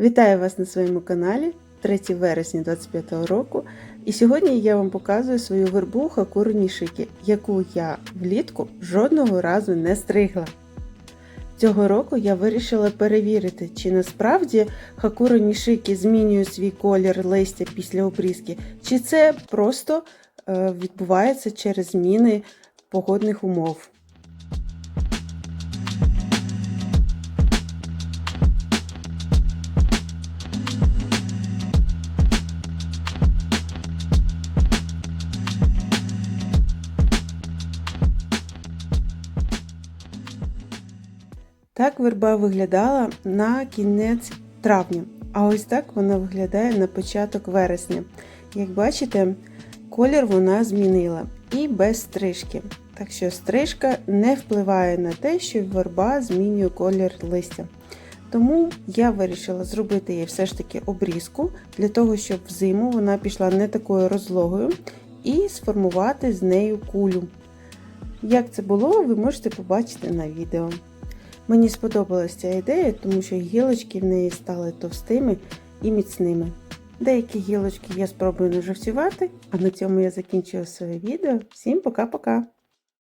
Вітаю вас на своєму каналі 3 вересня 25 року. І сьогодні я вам показую свою вербу Хакуру Нішики, яку я влітку жодного разу не стригла. Цього року я вирішила перевірити, чи насправді Хакуру Нішики змінює свій колір листя після обрізки, чи це просто е, відбувається через зміни погодних умов. Так верба виглядала на кінець травня, а ось так вона виглядає на початок вересня. Як бачите, колір вона змінила і без стрижки. Так що стрижка не впливає на те, що верба змінює колір листя. Тому я вирішила зробити їй все ж таки обрізку, для того, щоб взиму вона пішла не такою розлогою і сформувати з нею кулю. Як це було, ви можете побачити на відео. Мені сподобалася ця ідея, тому що гілочки в неї стали товстими і міцними. Деякі гілочки я спробую нажовцювати, а на цьому я закінчую своє відео. Всім пока-пока!